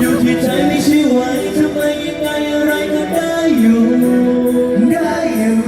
อยู่ที่ใจไม่ใช่ไหวทำไมยังไงอะไรก็ได้อยู่ ได้อยู่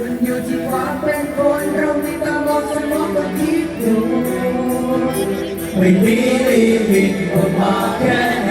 มันอยู่ที่ความเป็นคนเราไม่ต้องบอกสมองก็คิดอยู่ไม่มี ลิมิ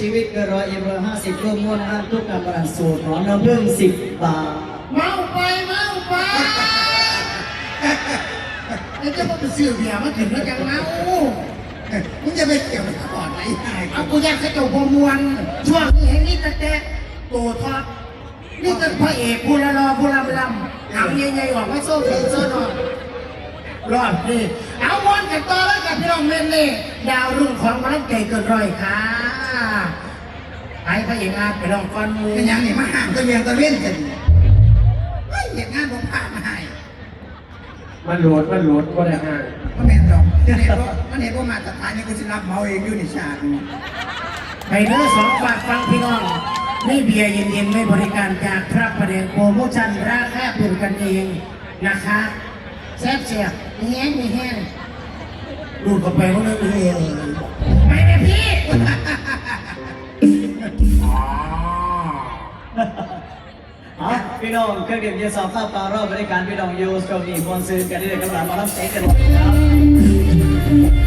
ชีวิตเกินร้อยเอ็มร้อยห้าสิบรวมมวลห้ามทุกการประดันสูตรหอมน้ำผึ้งสิบบาทเมาไปเมาไปแล้วจะมาไปซื้อเบียร์มาถึงแล้วจังเมามึงจะไปเกี่ยวกับก่อนไหนเอากูอยากจะจบพมวลช่วงนี้เห็นนี่แต่แต่โตทอดนี่เป็นพระเอกผู้ละรอผู้ลำลำเอาใหญ่ๆออกมาโซ่เขียนโซ่หน่อยรอดนี่เอาวนกันต่อแล้วกับพี่น้องเมนนี่ดาวรุ่งของมันไก่เกินร้อยค่ะ ไปพระเอกงานไปลองก้อนมือเป็นยังนี่มาห่างตะเวียนตะเวียนกันเฮ้ยเหตุงานผมผ่านมาให้มันโหลดมันโหลดก็ได้ห้างมันเห็นดอกมันเห็นว่ามันเห็นว่ามาตรฐานนี่กูจะรับเมาเองอยู่ในฉากนี่ไปเนื้อสองฝากฟังพี่น้องนี่เบียร์เย็นๆไม่บริการจากพระประเดงโปรโมชั่นราคาเป็นกันเองนะคะแซ่บเสียบมีแห้งมีแห้งดูดเข้าไปว่าเรื่องเองไปเลยพี่ พี่น้องเครื่องดื่มเย็นสองข้าวปลารอบบริการพี่น้องยูสโตรีมอนซื้อกันได้เลยกำลังมารับเซ็ตกันหมดครับ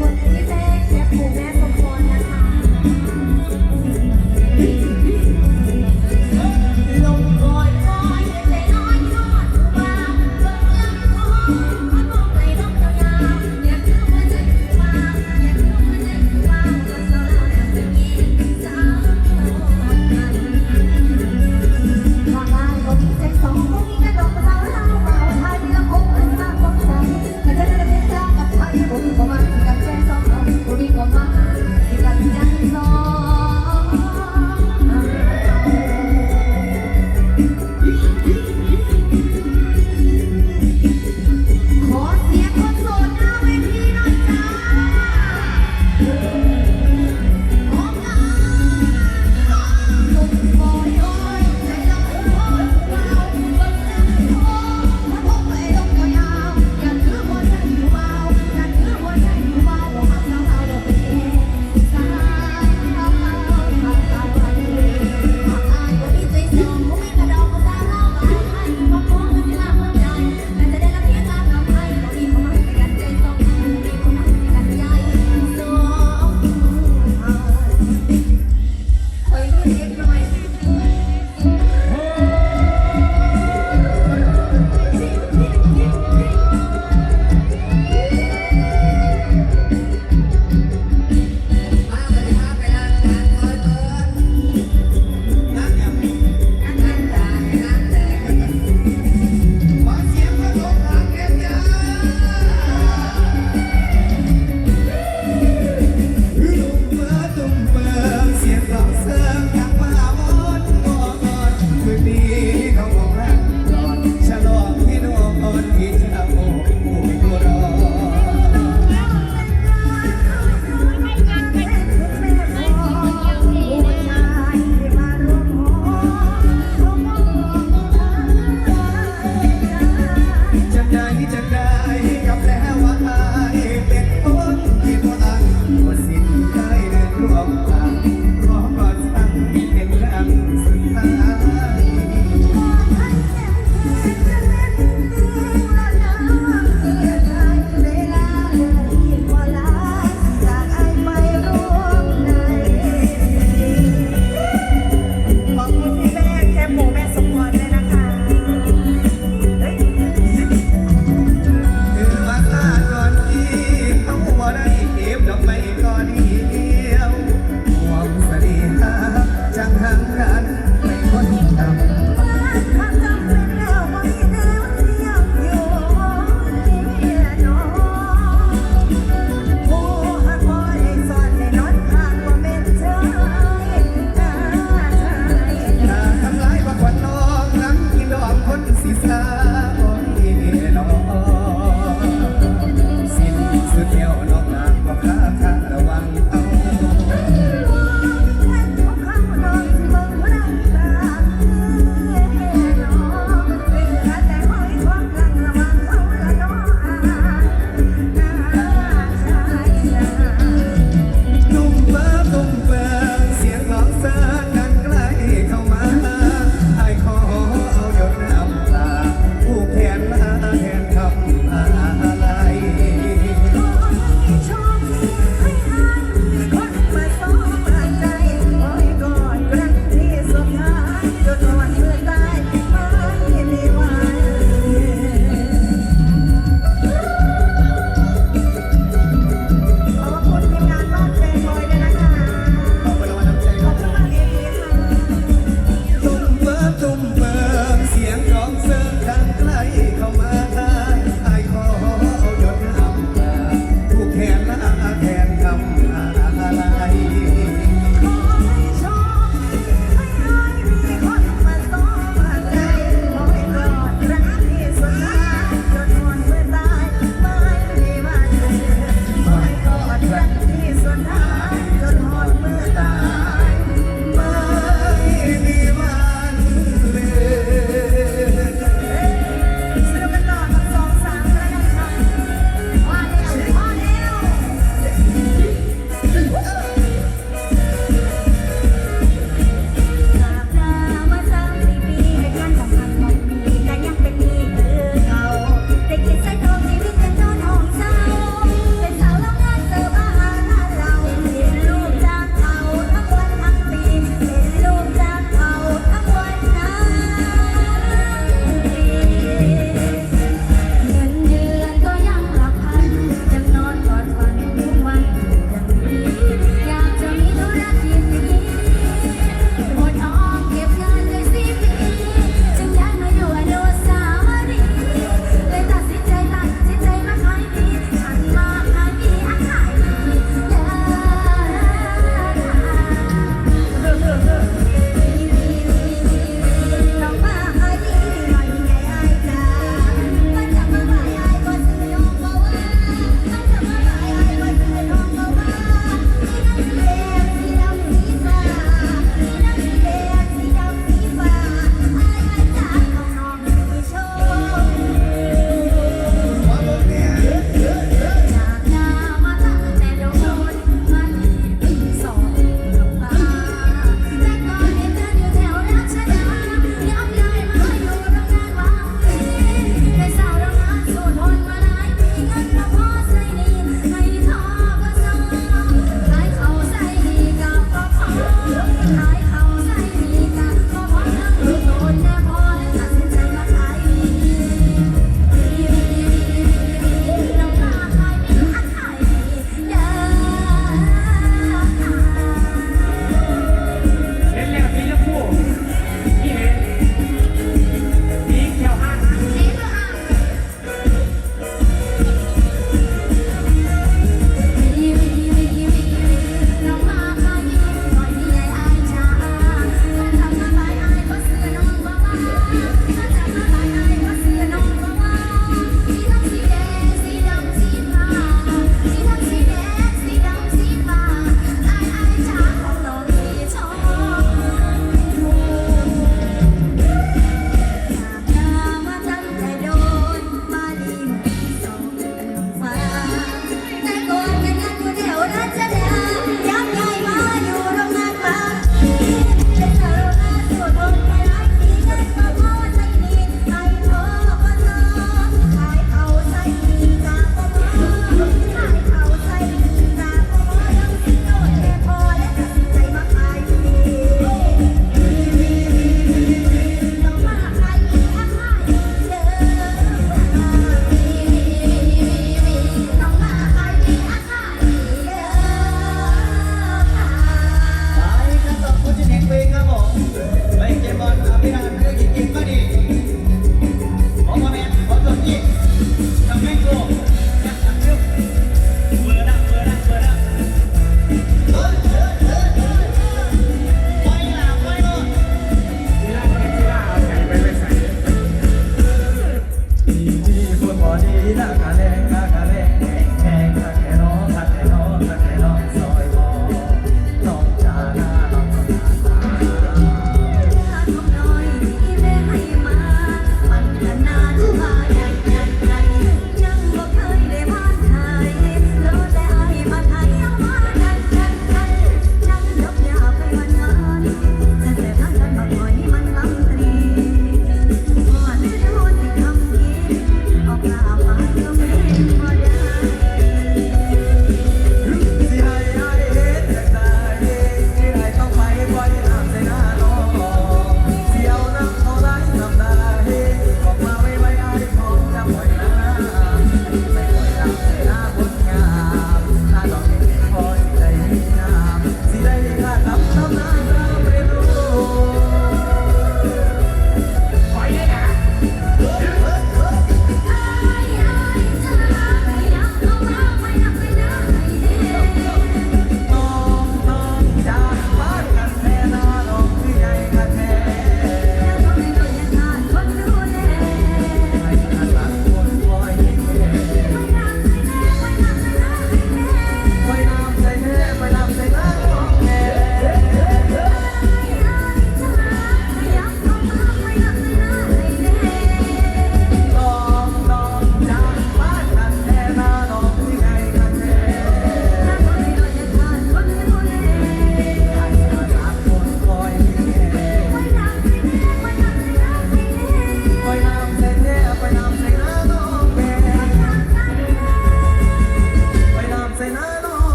one.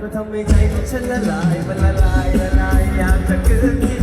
ก็ทำให้ใจของฉันละลายมันละลายละลายอยากจะเกิน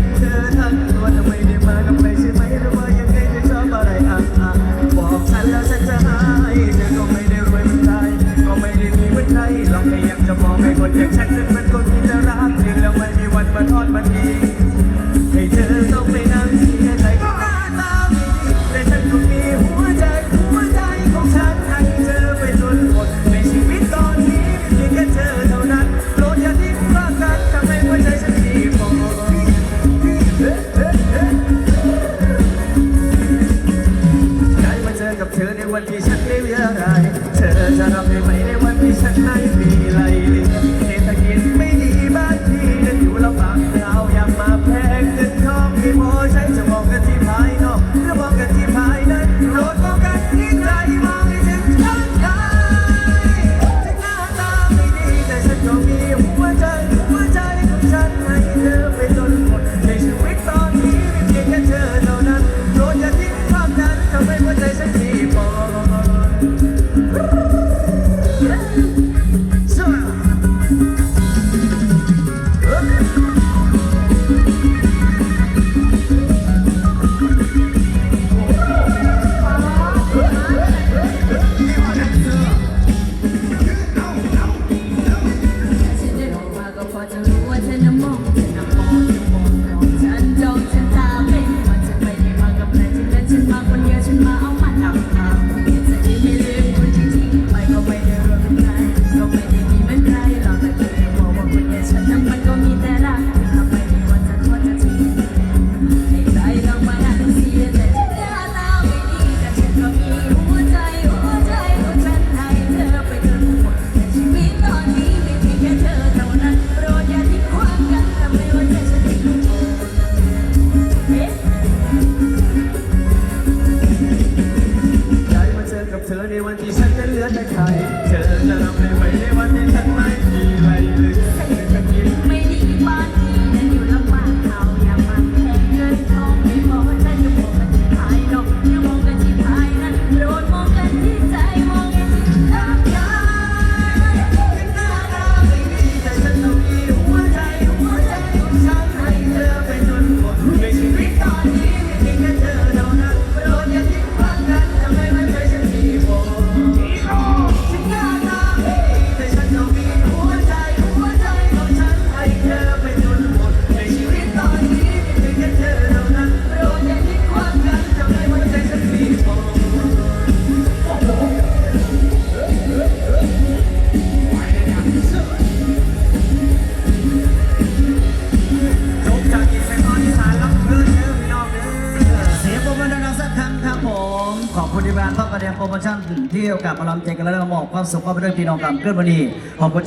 ความสุขความเป็นเรื่องพี่น้องกันเกินวันนี้ขอบคุณ